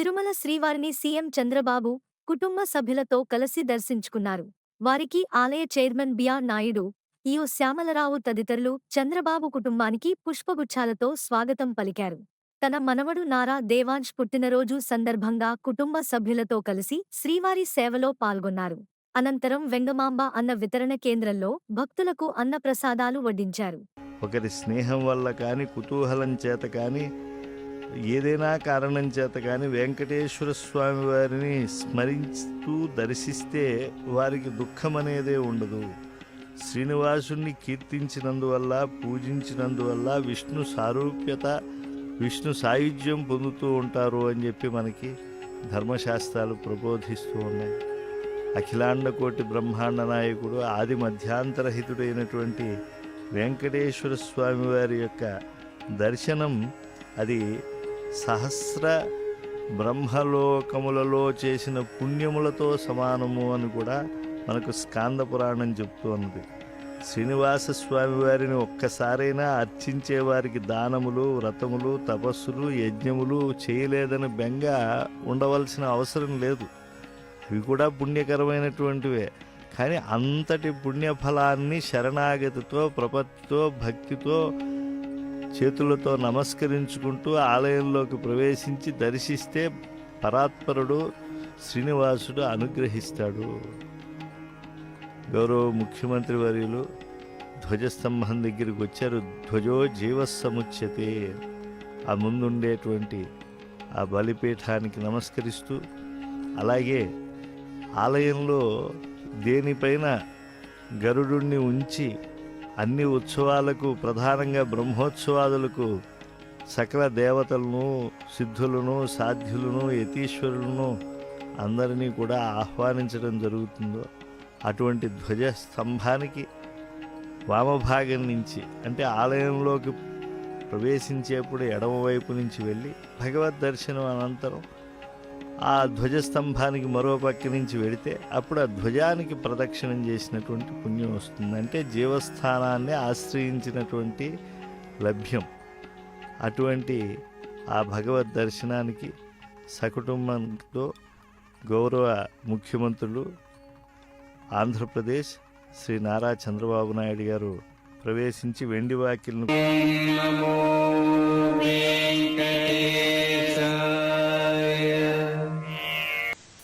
తిరుమల శ్రీవారిని సీఎం చంద్రబాబు కుటుంబ సభ్యులతో కలిసి దర్శించుకున్నారు. వారికి ఆలయ chairman BR Naidu EO Shyamala Rao తదితరులు చంద్రబాబు కుటుంబానికి పుష్పగుచ్చాలతో స్వాగతం పలికారు. తన మనవడు నారా దేవాంశ్ పుట్టినరోజు సందర్భంగా కుటుంబ సభ్యులతో కలిసి శ్రీవారి సేవలో పాల్గొన్నారు. అనంతరం వెంగమాంబ అన్న వితరణ కేంద్రంలో భక్తులకు అన్నప్రసాదాలు వడ్డించారు. ఒకరి స్నేహం వల్ల కానీ కుతూహలం చేత కానీ ఏదైనా కారణం చేత కానీ వెంకటేశ్వర స్వామి వారిని స్మరిస్తూ దర్శిస్తే వారికి దుఃఖం అనేదే ఉండదు. శ్రీనివాసుణ్ణి కీర్తించినందువల్ల పూజించినందువల్ల విష్ణు సారూప్యత విష్ణు సాయుధ్యం పొందుతూ ఉంటారు అని చెప్పి మనకి ధర్మశాస్త్రాలు ప్రబోధిస్తూ ఉన్నాయి. అఖిలాండ కోటి బ్రహ్మాండ నాయకుడు ఆది మధ్యాంతరహితుడైనటువంటి వెంకటేశ్వర స్వామి వారి యొక్క దర్శనం అది సహస్ర బ్రహ్మలోకములలో చేసిన పుణ్యములతో సమానము అని కూడా మనకు స్కాంద పురాణం చెప్తూ ఉన్నది. శ్రీనివాస స్వామి వారిని ఒక్కసారైనా అర్చించే వారికి దానములు వ్రతములు తపస్సులు యజ్ఞములు చేయలేదని బెంగ ఉండవలసిన అవసరం లేదు. ఇవి కూడా పుణ్యకరమైనటువంటివే. కానీ అంతటి పుణ్యఫలాన్ని శరణాగతితో ప్రపత్తితో భక్తితో చేతులతో నమస్కరించుకుంటూ ఆలయంలోకి ప్రవేశించి దర్శిస్తే పరాత్పరుడు శ్రీనివాసుడు అనుగ్రహిస్తాడు. గౌరవ ముఖ్యమంత్రి వర్యులు ధ్వజస్తంభం దగ్గరికి వచ్చారు. ధ్వజో జీవసముచ్యతే ఆ ముందుండేటువంటి ఆ బలిపీఠానికి నమస్కరిస్తూ అలాగే ఆలయంలో దేనిపైన గరుడుణ్ణి ఉంచి అన్ని ఉత్సవాలకు ప్రధానంగా బ్రహ్మోత్సవాదులకు సకల దేవతలను సిద్ధులను సాధ్యులను యతీశ్వరులను అందరినీ కూడా ఆహ్వానించడం జరుగుతుందో అటువంటి ధ్వజ స్తంభానికి వామభాగం నుంచి అంటే ఆలయంలోకి ప్రవేశించేప్పుడు ఎడమవైపు నుంచి వెళ్ళి భగవద్ దర్శనం అనంతరం ఆ ధ్వజస్తంభానికి మరో పక్క నుంచి వెడితే అప్పుడు ఆ ధ్వజానికి ప్రదక్షిణం చేసినటువంటి పుణ్యం వస్తుంది అంటే జీవస్థానాన్ని ఆశ్రయించినటువంటి లభ్యం. అటువంటి ఆ భగవద్ దర్శనానికి సకుటుంబంతో గౌరవ ముఖ్యమంత్రులు ఆంధ్రప్రదేశ్ శ్రీ నారా చంద్రబాబు నాయుడు గారు ప్రవేశించి వెండి వాకిలను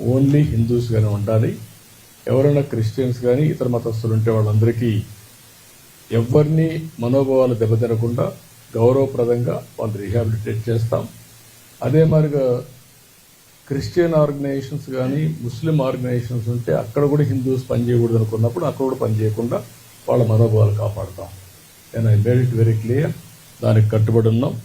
ఓన్లీ హిందూస్ కానీ ఉండాలి. ఎవరైనా క్రిస్టియన్స్ కానీ ఇతర మతస్థులు ఉంటే వాళ్ళందరికీ ఎవరిని మనోభావాలు దెబ్బతినకుండా గౌరవప్రదంగా వాళ్ళు రీహాబిలిటేట్ చేస్తాం. అదే మాదిరిగా క్రిస్టియన్ ఆర్గనైజేషన్స్ కానీ ముస్లిం ఆర్గనైజేషన్స్ ఉంటే అక్కడ కూడా హిందూస్ పనిచేయకూడదు అనుకున్నప్పుడు అక్కడ కూడా పనిచేయకుండా వాళ్ళ మనోభావాలు కాపాడుతాం. నేను I made it very clear దానికి కట్టుబడి ఉన్నాం.